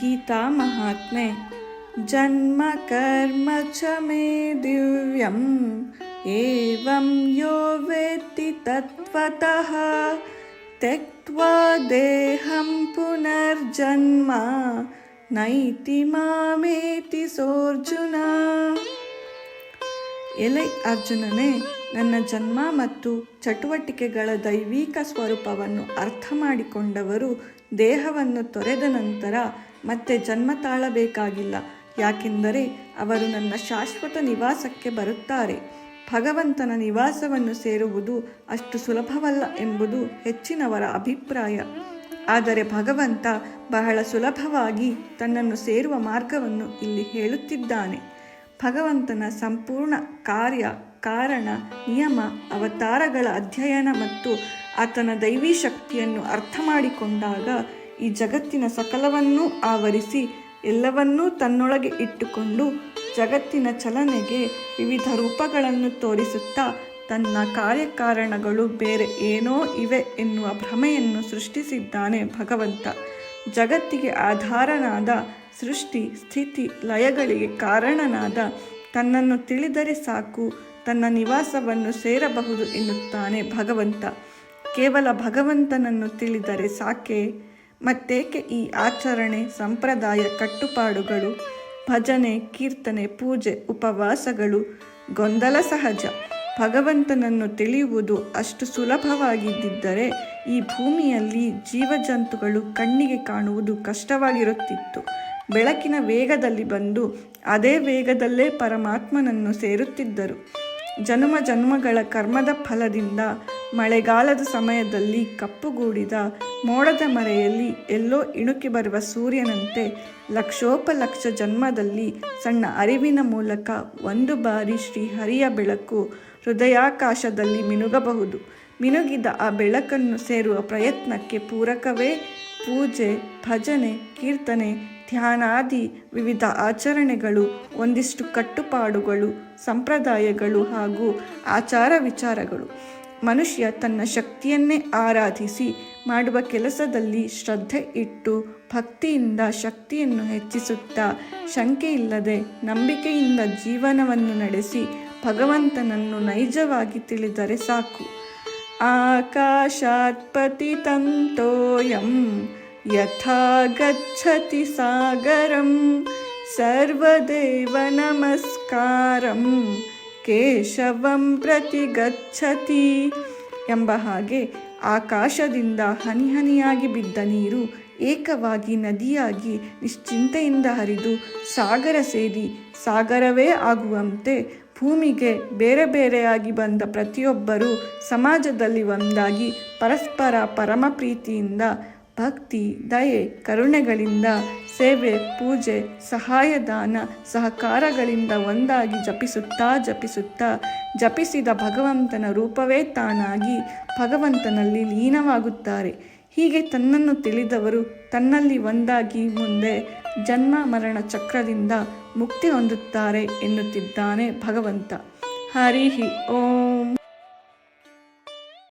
गीता महात्मे जन्म कर्म च मे दिव्यम् एवं यो वेत्ति तत्त्वतः त्यक्त्वा देहं पुनर्जन्म नैति मामेति सोऽर्जुन ಎಲೈ ಅರ್ಜುನನೇ, ನನ್ನ ಜನ್ಮ ಮತ್ತು ಚಟುವಟಿಕೆಗಳ ದೈವಿಕ ಸ್ವರೂಪವನ್ನು ಅರ್ಥ ಮಾಡಿಕೊಂಡವರು ದೇಹವನ್ನು ತೊರೆದ ನಂತರ ಮತ್ತೆ ಜನ್ಮ ತಾಳಬೇಕಾಗಿಲ್ಲ. ಯಾಕೆಂದರೆ ಅವರು ನನ್ನ ಶಾಶ್ವತ ನಿವಾಸಕ್ಕೆ ಬರುತ್ತಾರೆ. ಭಗವಂತನ ನಿವಾಸವನ್ನು ಸೇರುವುದು ಅಷ್ಟು ಸುಲಭವಲ್ಲ ಎಂಬುದು ಹೆಚ್ಚಿನವರ ಅಭಿಪ್ರಾಯ. ಆದರೆ ಭಗವಂತ ಬಹಳ ಸುಲಭವಾಗಿ ತನ್ನನ್ನು ಸೇರುವ ಮಾರ್ಗವನ್ನು ಇಲ್ಲಿ ಹೇಳುತ್ತಿದ್ದಾನೆ. ಭಗವಂತನ ಸಂಪೂರ್ಣ ಕಾರ್ಯ, ಕಾರಣ, ನಿಯಮ, ಅವತಾರಗಳ ಅಧ್ಯಯನ ಮತ್ತು ಆತನ ದೈವಿ ಶಕ್ತಿಯನ್ನು ಅರ್ಥ ಮಾಡಿಕೊಂಡಾಗ ಈ ಜಗತ್ತಿನ ಸಕಲವನ್ನೂ ಆವರಿಸಿ ಎಲ್ಲವನ್ನೂ ತನ್ನೊಳಗೆ ಇಟ್ಟುಕೊಂಡು ಜಗತ್ತಿನ ಚಲನೆಗೆ ವಿವಿಧ ರೂಪಗಳನ್ನು ತೋರಿಸುತ್ತಾ ತನ್ನ ಕಾರ್ಯಕಾರಣಗಳು ಬೇರೆ ಏನೋ ಇವೆ ಎನ್ನುವ ಭ್ರಮೆಯನ್ನು ಸೃಷ್ಟಿಸಿದ್ದಾನೆ ಭಗವಂತ. ಜಗತ್ತಿಗೆ ಆಧಾರನಾದ ಸೃಷ್ಟಿ, ಸ್ಥಿತಿ, ಲಯಗಳಿಗೆ ಕಾರಣನಾದ ತನ್ನನ್ನು ತಿಳಿದರೆ ಸಾಕು, ತನ್ನ ನಿವಾಸವನ್ನು ಸೇರಬಹುದು ಎನ್ನುತ್ತಾನೆ ಭಗವಂತ. ಕೇವಲ ಭಗವಂತನನ್ನು ತಿಳಿದರೆ ಸಾಕೆ? ಮತ್ತೇಕೆ ಈ ಆಚರಣೆ, ಸಂಪ್ರದಾಯ, ಕಟ್ಟುಪಾಡುಗಳು, ಭಜನೆ, ಕೀರ್ತನೆ, ಪೂಜೆ, ಉಪವಾಸಗಳು, ಗೊಂದಲ ಸಹಜ? ಭಗವಂತನನ್ನು ತಿಳಿಯುವುದು ಅಷ್ಟು ಸುಲಭವಾಗಿದ್ದರೆ ಈ ಭೂಮಿಯಲ್ಲಿ ಜೀವಜಂತುಗಳು ಕಣ್ಣಿಗೆ ಕಾಣುವುದು ಕಷ್ಟವಾಗಿರುತ್ತಿತ್ತು. ಬೆಳಕಿನ ವೇಗದಲ್ಲಿ ಬಂದು ಅದೇ ವೇಗದಲ್ಲೇ ಪರಮಾತ್ಮನನ್ನು ಸೇರುತ್ತಿದ್ದರು. ಜನ್ಮ ಜನ್ಮಗಳ ಕರ್ಮದ ಫಲದಿಂದ ಮಳೆಗಾಲದ ಸಮಯದಲ್ಲಿ ಕಪ್ಪುಗೂಡಿದ ಮೋಡದ ಮರೆಯಲ್ಲಿ ಎಲ್ಲೋ ಇಣುಕಿ ಬರುವ ಸೂರ್ಯನಂತೆ ಲಕ್ಷೋಪಲಕ್ಷ ಜನ್ಮದಲ್ಲಿ ಸಣ್ಣ ಅರಿವಿನ ಮೂಲಕ ಒಂದು ಬಾರಿ ಶ್ರೀಹರಿಯ ಬೆಳಕು ಹೃದಯಾಕಾಶದಲ್ಲಿ ಮಿನುಗಬಹುದು. ಮಿನುಗಿದ ಆ ಬೆಳಕನ್ನು ಸೇರುವ ಪ್ರಯತ್ನಕ್ಕೆ ಪೂರಕವೇ ಪೂಜೆ, ಭಜನೆ, ಕೀರ್ತನೆ, ಧ್ಯಾನಾದಿ ವಿವಿಧ ಆಚರಣೆಗಳು, ಒಂದಿಷ್ಟು ಕಟ್ಟುಪಾಡುಗಳು, ಸಂಪ್ರದಾಯಗಳು ಹಾಗೂ ಆಚಾರ ವಿಚಾರಗಳು. ಮನುಷ್ಯ ತನ್ನ ಶಕ್ತಿಯನ್ನೇ ಆರಾಧಿಸಿ ಮಾಡುವ ಕೆಲಸದಲ್ಲಿ ಶ್ರದ್ಧೆ ಇಟ್ಟು ಭಕ್ತಿಯಿಂದ ಶಕ್ತಿಯನ್ನು ಹೆಚ್ಚಿಸುತ್ತಾ, ಶಂಕೆಯಿಲ್ಲದೆ ನಂಬಿಕೆಯಿಂದ ಜೀವನವನ್ನು ನಡೆಸಿ ಭಗವಂತನನ್ನು ನೈಜವಾಗಿ ತಿಳಿದರೆ ಸಾಕು. ಆಕಾಶಾತ್ ಪತಿತಂತೋಯಂ, ಯಥಾ ಗಚ್ಚತಿ ಸಾಗರಂ, ಸರ್ವದೇವ ನಮಸ್ಕಾರಂ, ಕೇಶವಂ ಪ್ರತಿ ಗಚ್ಚತಿ ಎಂಬ ಹಾಗೆ ಆಕಾಶದಿಂದ ಹನಿ ಹನಿಯಾಗಿ ಬಿದ್ದ ನೀರು ಏಕವಾಗಿ ನದಿಯಾಗಿ ನಿಶ್ಚಿಂತೆಯಿಂದ ಹರಿದು ಸಾಗರ ಸೇರಿ ಸಾಗರವೇ ಆಗುವಂತೆ ಭೂಮಿಗೆ ಬೇರೆ ಬೇರೆಯಾಗಿ ಬಂದ ಪ್ರತಿಯೊಬ್ಬರೂ ಸಮಾಜದಲ್ಲಿ ಒಂದಾಗಿ ಪರಸ್ಪರ ಪರಮ ಪ್ರೀತಿಯಿಂದ ಭಕ್ತಿ, ದಯೆ, ಕರುಣೆಗಳಿಂದ, ಸೇವೆ, ಪೂಜೆ, ಸಹಾಯದಾನ, ಸಹಕಾರಗಳಿಂದ ಒಂದಾಗಿ ಜಪಿಸುತ್ತಾ ಜಪಿಸುತ್ತಾ ಜಪಿಸಿದ ಭಗವಂತನ ರೂಪವೇ ತಾನಾಗಿ ಭಗವಂತನಲ್ಲಿ ಲೀನವಾಗುತ್ತಾರೆ. ಹೀಗೆ ತನ್ನನ್ನು ತಿಳಿದವರು ತನ್ನಲ್ಲಿ ಒಂದಾಗಿ ಮುಂದೆ ಜನ್ಮ ಮರಣ ಚಕ್ರದಿಂದ ಮುಕ್ತಿ ಹೊಂದುತ್ತಾರೆ ಎನ್ನುತ್ತಿದ್ದಾನೆ ಭಗವಂತ. ಹರಿಹಿ ಓಂ